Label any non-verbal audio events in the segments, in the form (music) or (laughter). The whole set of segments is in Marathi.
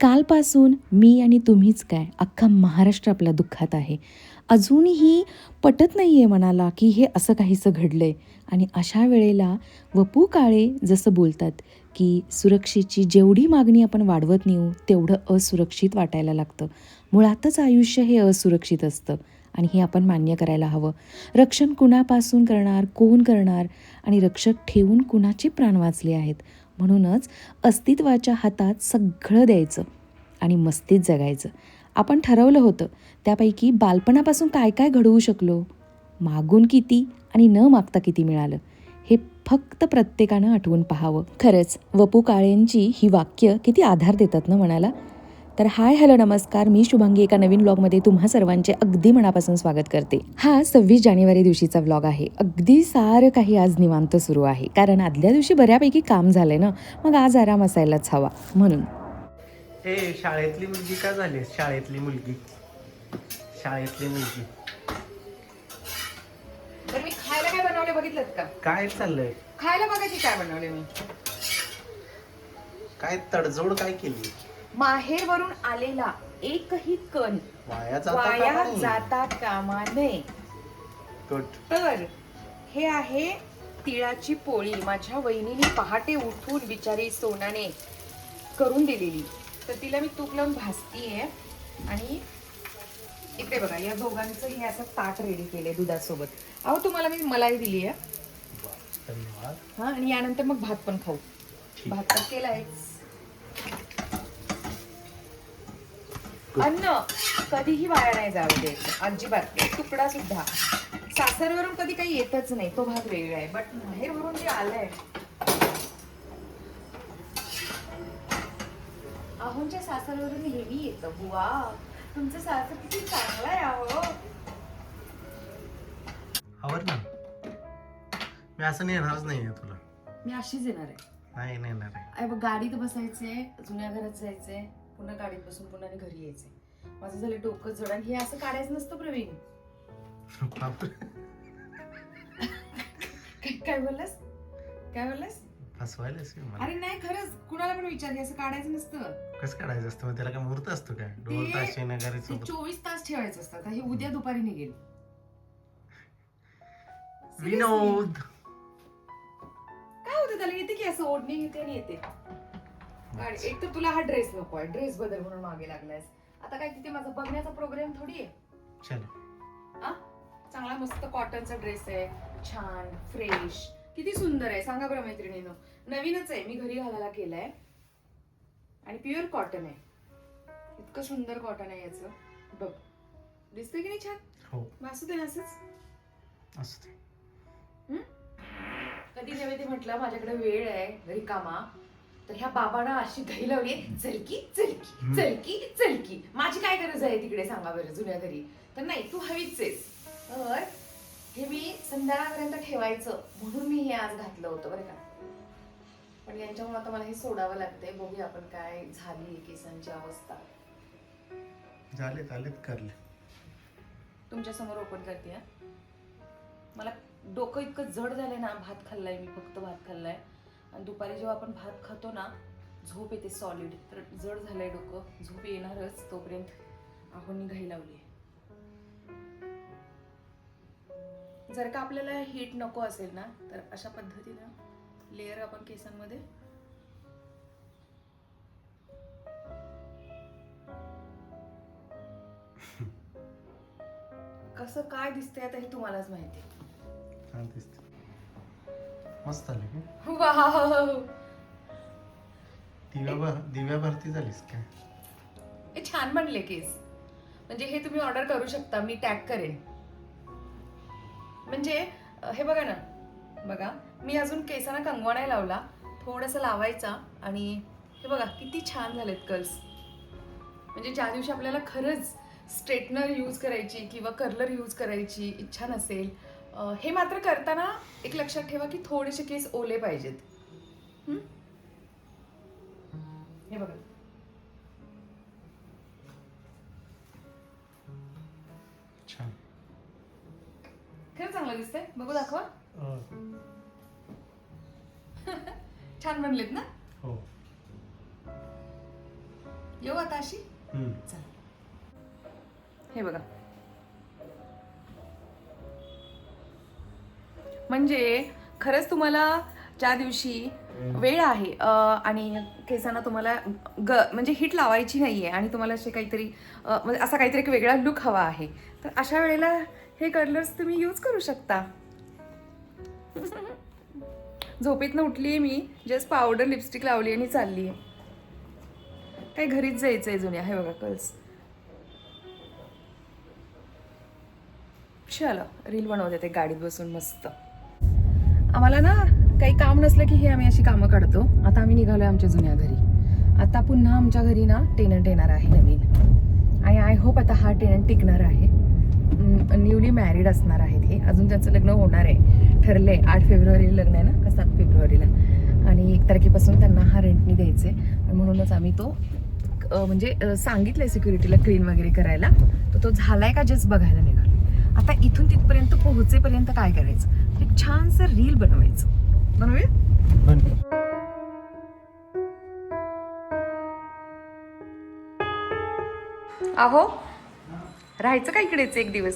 कालपासून मी आणि तुम्हीच काय? अख्खा महाराष्ट्र आपल्या दुःखात आहे. अजूनही पटत नाही आहे मनाला की हे असं काहीसं घडलं आहे आणि अशा वेळेला वपू काळे जसं बोलतात की सुरक्षेची जेवढी मागणी आपण वाढवत नेऊ तेवढं असुरक्षित वाटायला लागतं. मुळातच आयुष्य हे असुरक्षित असतं. आणि हे आपण मान्य करायला हवं. रक्षण कुणापासून करणार कोण करणार? आणि रक्षक ठेवून कुणाचे प्राण वाचले आहेत? म्हणूनच अस्तित्वाच्या हातात सगळं द्यायचं आणि मस्तीत जगायचं. आपण ठरवलं होतं त्यापैकी बालपणापासून काय काय घडवू शकलो? मागून किती आणि न मागता किती मिळालं? हे फक्त प्रत्येकानं आठवून पाहावं. खरंच वपू काळेंची ही वाक्य किती आधार देतात ना मनाला? तर हाय हॅलो नमस्कार. मी शुभांगी एका नवीन ब्लॉगमध्ये तुम्हा सर्वांचे अगदी मनापासून स्वागत करते. हा सव्वीस जानेवारी दिवशीचा ब्लॉग आहे. अगदी सारं काही आज निवांत सुरू आहे. कारण आदल्या दिवशी बऱ्यापैकी काम झालंय ना मग आज आराम असायलाच हवा. म्हणून. ए शाळेतली मुलगी का झाली? शाळेतली मुलगी. शाळेतली मुलगी. तर मी खायला काय बनवले बघितलं का? काय चाललंय? खायला बघा की काय बनवले मी? काय तडजोड काय केली? माहेर वरून आलेला एकही कण वाया जाता वाया कामा नये. तर हे आहे तिळाची पोळी. माझ्या वहिनीने पहाटे उठून बिचारी सोनाने करून दिलेली. तर तिला मी तूप लावून भाजतीये आणि इकडे बघा या दोघांचं हे असं ताट रेडी केलंय दुधासोबत. अहो तुम्हाला मी मलाई दिली आहे धन्यवाद. हा आणि यानंतर मग भात पण खाऊ. ठीक. भात तर केलाय अन्न कधीही वाया नाही जाऊ द्यायचं अजिबात. तुकडा सुद्धा. सासरवरून कधी काही येतच नाही. तो भाग वेगळा आहे. बट बाहेरवरून जे आलंय. अहोंच्या सासरवरून हेवी येतं. बुवा. तुमचं सासर किती चांगलं आहे अहो. आवर ना. मी असं नेणारच नाहीये तुला. मी अशीच येणार आहे. नाही नेणार आहे. बघ गाडीत बसायचंय. जुन्या घरात जायचंय. पुन्हा गाडीत बसून पुन्हा आणि घरी यायचंय. माझं झालं डोकं जड आणि हे असं काढायचं नसतं प्रवीण. काय- काय बोललास? काय बोललास? फसवायलास की मला? अरे नाही खरंच. कुणाला पण विचार हे असं काढायचं नसतं. कसं काढायचं असतं? मग त्याला काय मुहूर्त असतो काय? डोल ते- ताशे नगारी ते सोबत चोवीस तास ठेवायचं असतं. आता हे उद्या दुपारी निघेल. Seriously. विनोद. काय होतं त्याला? येते की असं ओढणी घेते आणि येते? गाडी एक तर तुला हा ड्रेस नको आहे. ड्रेस बदल म्हणून मागे लागलायस. आता काय तिथे माझा बघण्याचा प्रोग्राम थोडी आहे? चलो. आ? चांगला मस्त कॉटनचा ड्रेस आहे. छान फ्रेश किती सुंदर आहे. सांगा बरं मैत्रिणीनं. नवीनच आहे. मी घरी घालायला केलाय. आणि प्युअर कॉटन आहे. इतकं सुंदर कॉटन आहे याचं. बघ. दिसतंय की नाही छान? हो. वासू दे ना असंच. असते कधी नव्हे ते म्हटलं. माझ्याकडे वेळ आहे. रिकामा. तर ह्या बाबांना अशी घाई लावली चलकी चलकी. चलकी चलकी. माझी काय गरज आहे तिकडे सांगा बरं जुन्या घरी? तर नाही तू हवीच आहेस. तर हे मी संध्याकाळपर्यंत ठेवायचं म्हणून मी हे आज घातलं होतं बरं का? पण यांच्यामुळे आता मला हे सोडावं लागतंय. बघूया आपण काय झाली केसांची अवस्था. झाले झालेत करले. तुमच्यासमोर ओपन करते. मला डोकं इतकं जड झालंय ना भात खाल्लाय मी फक्त भात खाल्लाय. आणि दुपारी जेव्हा आपण भात खातो ना झोप येते सॉलिड तर जड झालंय डोकं झोप येणारच तोपर्यंत आपण घाई लावली जर का आपल्याला हीट नको असेल ना तर अशा पद्धतीनं लेअर आपण केसांमध्ये (laughs) कसं काय दिसतंय आता हे तुम्हालाच माहिती मस्त आले की? वाव. दिव्या दिव्या भरती झालीस काय? हे छान बनले केस. म्हणजे हे तुम्ही ऑर्डर करू शकता मी टॅग करेन. म्हणजे अं, हे बघा ना बघा मी अजून केसांना कंगवा नाही लावला थोडंसं लावायचा आणि हे बघा किती छान झालेत कर्ल्स म्हणजे ज्या दिवशी आपल्याला खरंच स्ट्रेटनर यूज करायची किंवा कर्लर यूज करायची इच्छा नसेल हे मात्र करताना एक लक्षात ठेवा की थोडेसे केस ओले पाहिजेत. हं? हे बघा. खरं चांगलं दिसतंय. बघू दाखवा. (laughs) छान बनलेत ना? हो. येऊ आता अशी. हे बघा. म्हणजे खरंच तुम्हाला ज्या दिवशी वेळ आहे आणि केसांना तुम्हाला ग म्हणजे हिट लावायची नाही आहे आणि तुम्हाला असे काहीतरी म्हणजे असा काहीतरी एक वेगळा लुक हवा आहे तर अशा वेळेला हे कलर्स तुम्ही यूज करू शकता. झोपेतनं उठली आहे मी जस्ट पावडर लिपस्टिक लावली आणि चालली आहे काय घरीच जायचं आहे जुन्या हे बघा कल्स चला रील बनवते ते गाडीत बसून मस्त. आम्हाला ना काही काम नसलं की हे आम्ही अशी कामं काढतो. आता आम्ही निघालो आहे आमच्या जुन्या घरी. आता पुन्हा आमच्या घरी ना टेनंट येणार आहे नवीन. आणि आय होप आता हा टेनंट टिकणार आहे. न्यूली मॅरिड असणार आहेत हे. अजून त्यांचं लग्न होणार आहे. ठरलंय. आठ फेब्रुवारीला लग्न आहे ना? का सात फेब्रुवारीला? आणि एक तारखेपासून त्यांना हा रेंटनी द्यायचे आणि म्हणूनच आम्ही तो म्हणजे सांगितलं आहे सिक्युरिटीला क्लीन वगैरे करायला. तर तो झाला आहे का? जस्ट बघायला निघालो आता इथून तिथपर्यंत पोहोचेपर्यंत काय करायचं? एक छानसं रील बनवायचं. बनवूया? अहो राहायचं का इकडेच एक दिवस?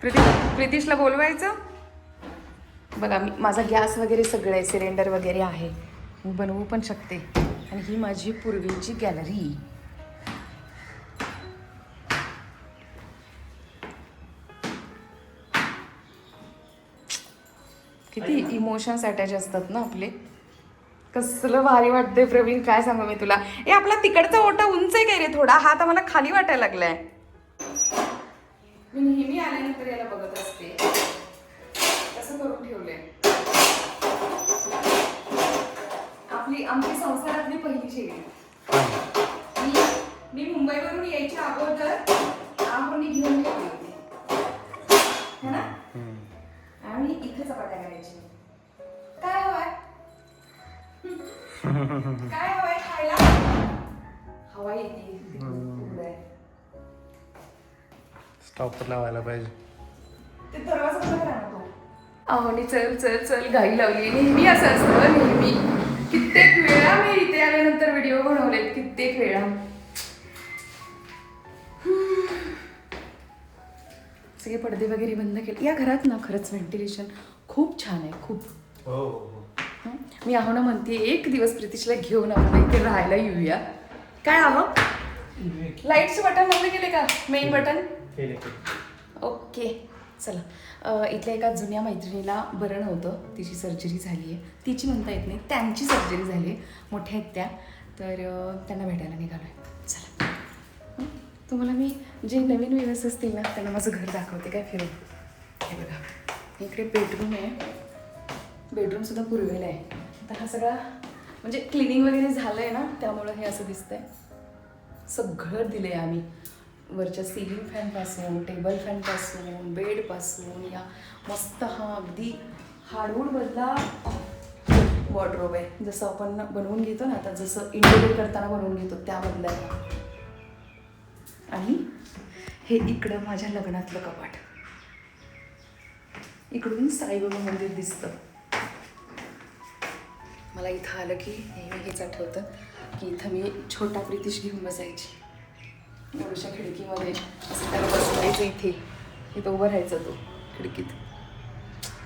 प्रिती प्रितीशला बोलवायचं? बघा मी माझा गॅस वगैरे सगळं आहे सिलेंडर वगैरे आहे. मी बनवू पण शकते. आणि ही माझी पूर्वीची गॅलरी. किती इमोशन्स अटॅच असतात ना आपले. कसलं भारी वाटतंय प्रवीण काय सांगू मी तुला. ए आपला तिकडचा ओटा उंच आहे काय रे थोडा? हा आता मला खाली वाटायला लागलाय. मी नेहमी आल्यानंतर याला बघत असते. कसं करून ठेवलंय. आपली आमची संसारातली पहिली शेगडी मी मी मुंबईवरून यायच्या अगोदर आपण घेऊन ठेवली इथे चपात्या करायची. काय हवंय? काय हवंय खायला? हवा येते. स्टॉपर लावायला पाहिजे. ते दरवाजा करा ना तो. अहोनी चल चल चल घाई लावली. नेहमी असं असतं नेहमी. कित्येक वेळा मी इथे आल्यानंतर व्हिडिओ बनवलेत कित्येक वेळा. सगळे पडदे वगैरे बंद केले. या घरात ना खरंच व्हेंटिलेशन खूप छान आहे खूप. हो हं? मी आहो ना म्हणते एक दिवस प्रितिशला घेऊन आपण इथे राहायला येऊया. काय आहो? लाईटचे बटन बंद केले का? मेन बटन केले ओके चला. अ, इथल्या एका जुन्या मैत्रिणीला बरं नव्हतं. तिची सर्जरी झाली आहे तिची म्हणता येत नाही. त्यांची सर्जरी झाली आहे मोठ्या आहेत त्या. तर अ, त्यांना भेटायला निघालो आहे चला. हं? तुम्हाला मी जे नवीन व्ह्यूअर्स असतील ना त्यांना माझं घर दाखवते. काय फिरून. हे बघा. इकडे बेडरूम आहे. बेडरूमसुद्धा पुरवेला आहे. आता हा सगळा म्हणजे क्लिनिंग वगैरे झालं आहे ना त्यामुळं हे असं दिसतंय. सगळं दिलं आहे आम्ही. वरच्या सिलिंग फॅनपासून टेबल फॅनपासून बेडपासून या मस्त हा अगदी हाडवूडमधला वॉर्ड्रोब आहे. जसं आपण बनवून घेतो ना आता जसं इंटेरियर करताना बनवून घेतो त्यामधलं आणि हे इकडं माझ्या लग्नातलं कपाट. इकडून साईबाबा मंदिर दिसतं. मला इथं आलं की नेहमी हेच आठवतं की इथं मी छोटा प्रितिश घेऊन बसायची. एवढ्याशा खिडकीमध्ये असं त्याला बसवायचं इथे. इथं उभं राहायचा तो खिडकीत.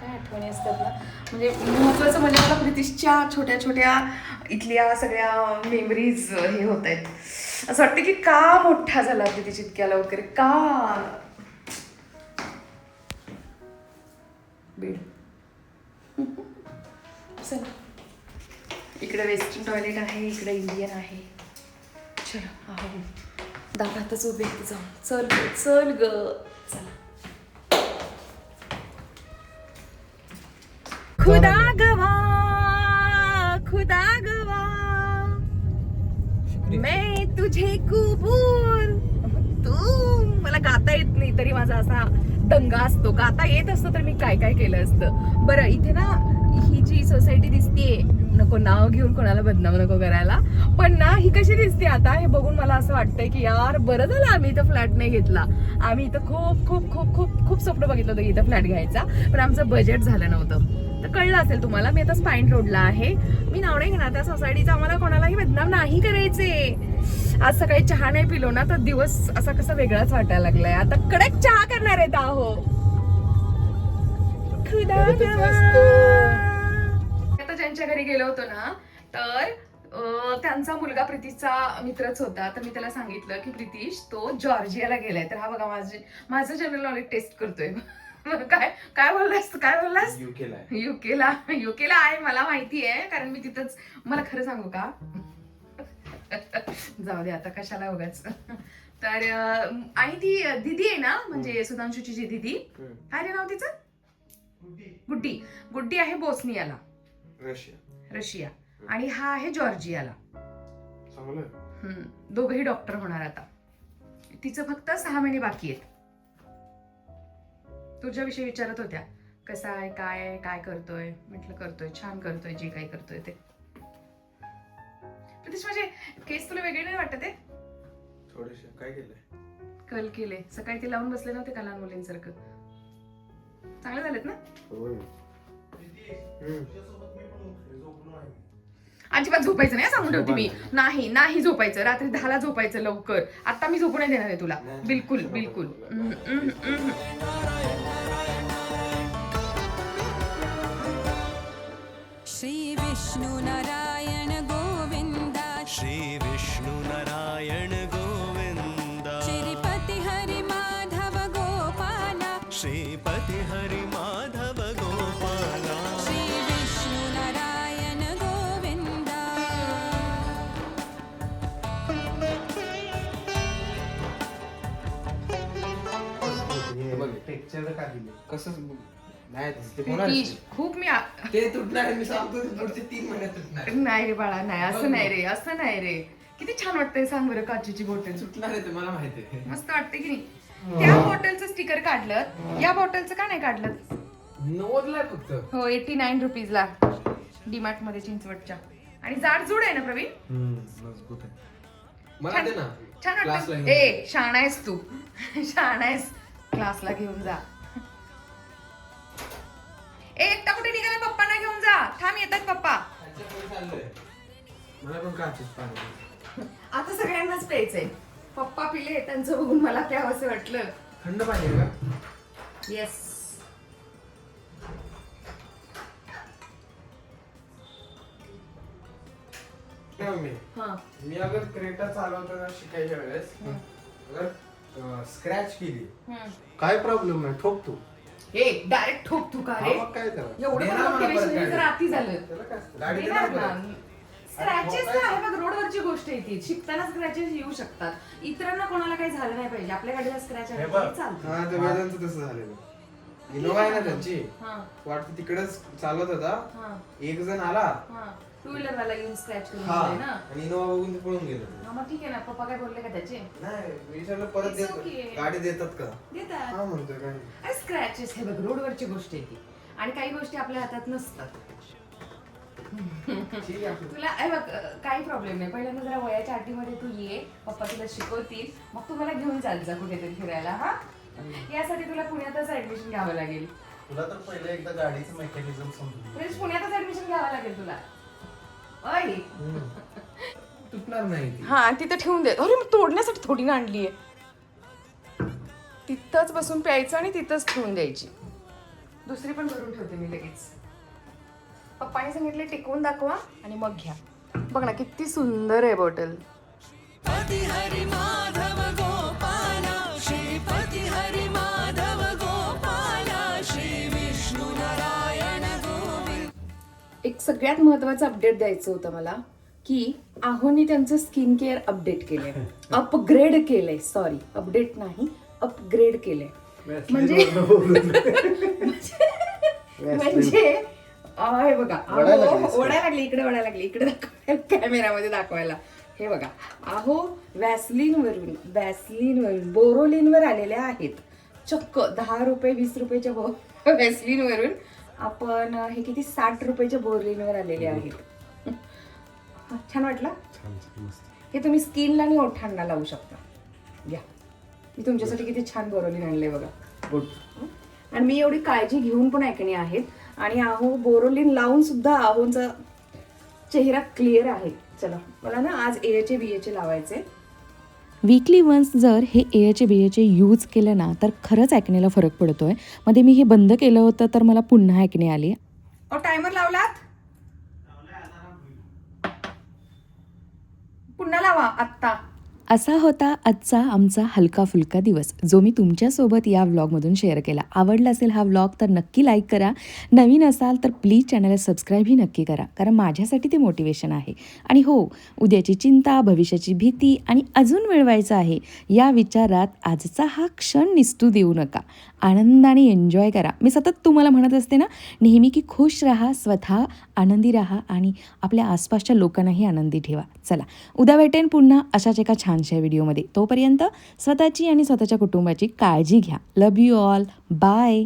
काय आठवणी असतात ना? म्हणजे महत्त्वाचं म्हणजे मला प्रितिशच्या छोट्या छोट्या इथल्या सगळ्या मेमरीज हे होत आहेत. असं वाटतं की का मोठा झाला प्रितिश इतक्याला वगैरे का बीड. (laughs) चला. इकडे वेस्टर्न टॉयलेट आहे इकडे इंडियन आहे. चलो आहो. दारातच उभे जाऊन. चल ग चल ग. चला. खुदा गवा खुदा गवा. मैं तुझे गाता येत नाही तरी माझा असा दंगा असतो का? आता येत असतो तर मी काय काय केलं असतं? बरं इथे ना ही जी सोसायटी दिसतीये नको नाव घेऊन कोणाला बदनाम नको करायला पण ना ही कशी दिसते आता हे बघून मला असं वाटतंय की यार बरं झालं आम्ही इथं फ्लॅट नाही घेतला. आम्ही इथं खूप खूप खूप खूप खूप स्वप्न बघितलं होतं इथं फ्लॅट घ्यायचा पण आमचं बजेट झालं नव्हतं. तर कळलं असेल तुम्हाला मी आता स्पाईन रोडला आहे. मी नाव नाही घेणार त्या सोसायटीचा आम्हाला कोणालाही बदनाम नाही करायचे आज सकाळी चहा नाही पिलो ना तर दिवस असा कसा वेगळाच वाटायला लागलाय. आता कडक चहा करणार आहेत आहो. खुदा आता ज्यांच्या घरी गेलो होतो ना तर त्यांचा मुलगा प्रितीशचा मित्रच होता. तर मी त्याला सांगितलं की प्रितीश तो जॉर्जियाला गेलाय. तर हा बघा माझे माझं जनरल नॉलेज टेस्ट करतोय. (laughs) काय काय बोललास काय बोललास? युकेला युकेला युकेला आहे मला माहिती आहे कारण मी तिथंच मला खरं सांगू का? जाऊ दे आता कशाला उगाच. तर आणि ती दिदी आहे ना म्हणजे सुधांशूची जी दिदी काय रे नाव तिचं? गुड्डी. गुड्डी. आहे बोस्नियाला. रशिया. रशिया. आणि हा आहे जॉर्जियाला. दोघंही डॉक्टर होणार आता. तिचं फक्त सहा महिने बाकी आहेत. तुझ्याविषयी विचारत होत्या. कसा आहे काय आहे काय करतोय? म्हटलं करतोय. छान करतोय जे काही करतोय ते. प्रतीश माझे केस तुला वेगळे नाही वाटत आहे? थोडेसे. काय केलंय? कल केले. सकाळी ते लावून बसले नव्हते का लहान मुलींसारखं? चांगले झालेत ना? अजिबात झोपायचं नाही सांगून ठेवते मी. नाही. नाही झोपायचं. रात्री दहाला झोपायचं लवकर. आता मी झोपू नाही देणार आहे तुला. बिलकुल बिलकुल. हम्म, हम्म, हम्म. श्री विष्णु नारायण गोविन्द टेक्चर का दिले? कसं नाही ते खूप मी आ- ते तुटणार मी सांगतो पुढचे तीन महिन्यात तुटणार नाही रे बाळा नाही असं नाही रे असं नाही रे. किती छान वाटतंय सांग बरं काचेची बॉटल तुटणार आहे ते मला माहिती आहे. मस्त वाटते की नाही? त्या बॉटलचं स्टिकर काढलं. या बॉटलचं का नाही काढलं? नव्वदला आहे फक्त. हो एटी नाईन रुपीजला डीमार्टमध्ये चिंचवडच्या. आणि जाडजूड आहे ना प्रवीण? मजबूत आहे. मला दे ना. छान वाटतं घेऊन ए शाणा आहेस तू. (laughs) शाणा आहेस क्लासला घेऊन जा. एकटा कुठे निघाला पप्पा ना घेऊन जा. थांब येतात पप्पा. मला पण काचेच पाणी आता सगळ्यांनाच प्यायचंय. पप्पा पिले त्यांचं बघून मला प्यावंसं वाटलं. थंड पाणी आहे का? Yes mummy. हा. मी अगर क्रेटा चालवताना शिकायच्या वेळेस अगर स्क्रॅच केली. काय प्रॉब्लेम नाही ठोक तू. ए डायरेक्ट ठोक तू का हा, रे मग काय त्याला? एवढं मोटिवेशन जर. आती झालं त्याला काय असतं? गाडी देणार देणार ना परत. स्क्रॅचेस आहे बघ रोडवरची गोष्ट आहे ती. शिकताना स्क्रॅचेस येऊ शकतात. इतरांना कोणाला काही झालं नाही पाहिजे. आपल्या गाडीला स्क्रॅच आहे बघ. चालतं. हा ते वेदांचं तसं झालेलं. इनोवा आहे ना त्यांची. हा. वाटतं तिकडेच चालत होता. हा. एक जण आला. हा. टू व्हीलर वाला येऊन स्क्रॅच करून हा. दिलंय ना? आणि इनोवा बघून ते पळून गेलं. हा, मग ठीक आहे ना. पप्पा काय बोलले का त्याचे? नाही मी विचारलं परत It's देतो okay. गाडी देतात का? देतात. हा म्हणतोय काय अरे स्क्रॅचेस हे बघ रोडवरची गोष्ट आहे ती. आणि काही गोष्टी आपल्या हातात नसतात. (laughs) ठीक आहे आपलं. तुला अरे बघ अं, काही प्रॉब्लेम नाही. पहिल्यांदा जरा वयाच्या आटीमध्ये तू ये. पप्पा तुला शिकवतील. मग तू मला घेऊन चाल जा कुठेतरी फिरायला हा? यासाठी तुला पुण्यातच ऍडमिशन घ्यावं लागेल. तुला तर पहिले एकदा गाडीचं मेकॅनिझम समजून म्हणजे पुण्यातच ऍडमिशन घ्यावं लागेल तुला. अय तुटणार नाही ती. हा तिथं ठेवून दे. अरे मग तोडण्यासाठी थोडी ना आणली आहे. तिथंच बसून प्यायचं आणि तिथंच ठेवून द्यायची. दुसरी पण भरून ठेवते मी लगेच. पप्पाने सांगितले टिकवून दाखवा आणि मग घ्या. बघ ना किती सुंदर आहे बॉटल. हरि माधव गोपाल सगळ्यात महत्वाचं अपडेट द्यायचं होतं मला की आहोनी त्यांचं स्किन केअर अपडेट केलंय. (laughs) अपग्रेड केलंय. सॉरी अपडेट नाही अपग्रेड केलंय. म्हणजे म्हणजे अं, हे बघा. ओढायला लागली इकडे ओढायला लागली इकडे कॅमेरामध्ये दाखवायला. हे बघा अहो व्हॅसलिन वरून व्हॅसलिन वरून बोरोलिन वर आलेल्या आहेत. चक्क दहा रुपये वीस रुपयाच्या बो व्हॅसलिन वरून आपण हे किती साठ रुपयाच्या बोरलिन वर आलेले आहेत. छान वाटलं? हे तुम्ही स्किनला आणि ओठांना लावू शकता. घ्या. मी तुमच्यासाठी किती छान बोरोलिन आणले बघा. आणि मी एवढी काळजी घेऊन पण ऐकणी आहेत. आणि आहो बोरोलिन लावून सुद्धा आहोंचा चेहरा क्लिअर आहे. चला मला ना आज एचे बी एचे लावायचे वीकली वन्स जर हे एचे बी एचे यूज केलं ना तर खरंच ऐकण्याला फरक पडतो आहे मध्ये मी हे बंद केलं होतं तर मला पुन्हा ऐकणे आली. टायमर लावलात? पुन्हा लावा आत्ता. असा होता आजचा आमचा हलका फुलका दिवस. जो मी तुमच्यासोबत या व्लॉगमधून शेअर केला. आवडला असेल हा व्लॉग तर नक्की लाईक करा. नवीन असाल तर प्लीज चॅनलला सबस्क्राईबही नक्की करा. कारण माझ्यासाठी ते मोटिवेशन आहे. आणि हो उद्याची चिंता भविष्याची भीती आणि अजून मिळवायचं आहे या विचारात आजचा हा क्षण निसटू देऊ नका. आनंदाने एन्जॉय करा. मी सतत तुम्हाला म्हणत असते ना नेहमी की खुश राहा स्वतः आनंदी राहा आणि आपल्या आसपासच्या लोकांनाही आनंदी ठेवा. चला उद्या भेटेन पुन्हा. अशाच एका छान छानशा व्हिडिओमध्ये. तोपर्यंत स्वतःची आणि स्वतःच्या कुटुंबाची काळजी घ्या. लव यू ऑल बाय